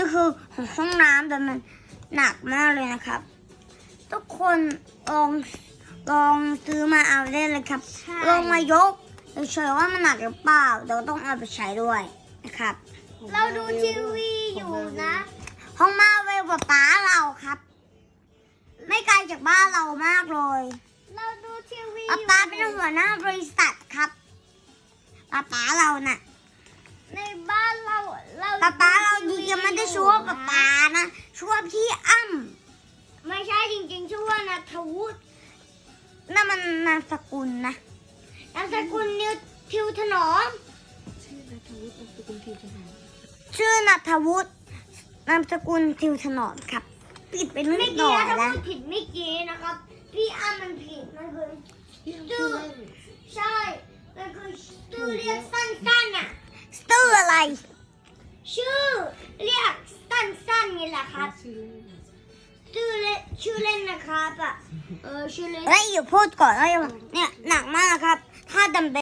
นี่คือห้องน้ำแต่มันหนักมากเลยนะครับ ทุกคนลองลองซื้อมาเอาได้เลยครับใช่ลองมายกเฉยๆว่ามันหนักหรือเปล่าเราต้องเอาไปใช้ด้วยนะครับ เราดูทีวีอยู่นะห้องมาเวลป๊าป๊าเราครับ ไม่ไกลจากบ้านเรามากเลยเราดูทีวีป๊าป๊าเป็นหัวหน้าบริษัทครับป๊าป๊าเราน่ะ ในบ้าน ชื่อว่าป๊าป๊านะชื่อว่าพี่อ้ำไม่ใช่จริงๆชื่อว่านัทวุฒินั่นมันนามสกุลนะนามสกุลนิวทิวถนอมชื่อนัทวุฒินามสกุลทีทหารชื่อนัทวุฒินามสกุลทิวถนอมครับปิดไปนิไม่ดหน่กี้อยถ้านะพูดผิดไม่กี้นะครับ พี่อ้ามันผิดมันคือพี่อ้ำชื่อเล่นใช่มันคือชื่อเรียกสั้นๆน่ะชื่ออะไร ชื่อเรียกสั้นๆนี่แหละครับ ชื่อเล่นชื่อเล่นชื่อเล่นนะครับอะเออชื่อเล่น แล้วอยู่พูดก่อนแล้วอย่าเนี่ยหนักมากครับ ถ้าดำเบ